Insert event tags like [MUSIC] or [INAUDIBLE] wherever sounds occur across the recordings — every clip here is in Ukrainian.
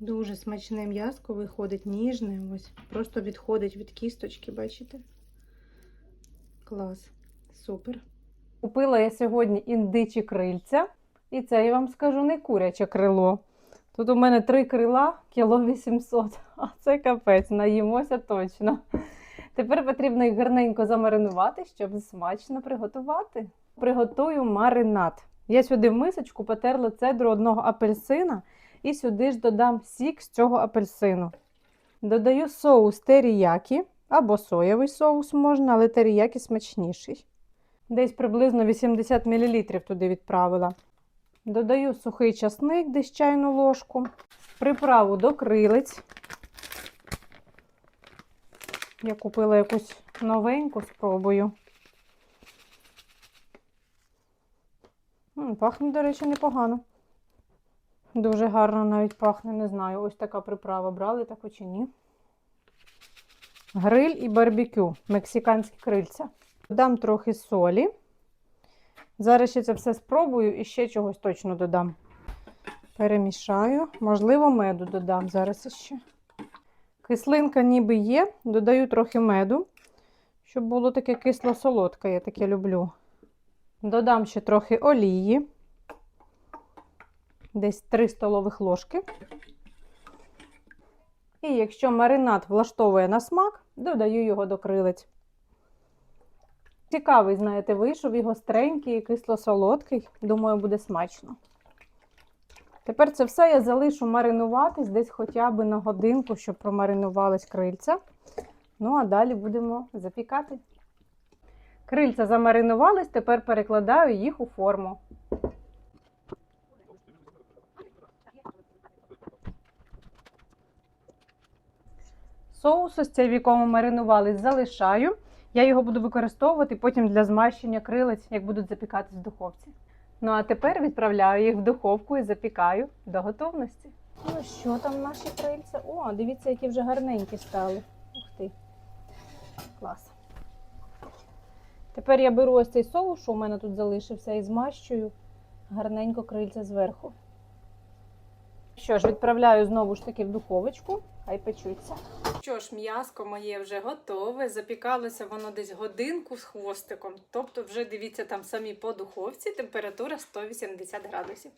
Дуже смачне м'яско виходить ніжне. Ось. Просто відходить від кісточки, бачите? Клас. Супер. Купила я сьогодні індичі крильця, і це я вам скажу не куряче крило. Тут у мене три крила, кіло 800, [LAUGHS] а це капець, наїмося точно. Тепер потрібно їх гарненько замаринувати, щоб смачно приготувати. Приготую маринад. Я сюди в мисочку потерла цедру одного апельсина і сюди ж додам сік з цього апельсину. Додаю соус теріякі або соєвий соус можна, але теріякі смачніший. Десь приблизно 80 мл туди відправила. Додаю сухий часник, десь чайну ложку, приправу до крилець. Я купила якусь новеньку, спробую. Пахне, до речі, непогано. Дуже гарно навіть пахне, не знаю, ось така приправа брали, так чи ні. Гриль і барбекю, мексиканські крильця. Додам трохи солі. Зараз ще це все спробую і ще чогось точно додам. Перемішаю. Можливо, меду додам зараз іще. Кислинка ніби є, додаю трохи меду, щоб було таке кисло-солодке, я таке люблю. Додам ще трохи олії, десь 3 столових ложки. І якщо маринад влаштовує на смак, додаю його до крилець. Цікавий, знаєте, вийшов і гостренький, і кисло-солодкий. Думаю, буде смачно. Тепер це все я залишу маринуватись десь хоча б на годинку, щоб промаринувались крильця. Ну, а далі будемо запікати. Крильця замаринувались, тепер перекладаю їх у форму. Соус, ось цей, в якому маринувались, залишаю. Я його буду використовувати потім для змащення крилець, як будуть запікатись в духовці. Ну а тепер відправляю їх в духовку і запікаю до готовності. Ну що там наші крильця? О, дивіться, які вже гарненькі стали. Ух ти. Клас. Тепер я беру ось цей соус, що у мене тут залишився, і змащую гарненько крильця зверху. Що ж, відправляю знову ж таки в духовочку, хай печуться. Що ж, м'яско моє вже готове. Запікалося воно десь годинку з хвостиком. Тобто, вже дивіться там самі по духовці, температура 180 градусів.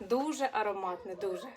Дуже ароматне, дуже.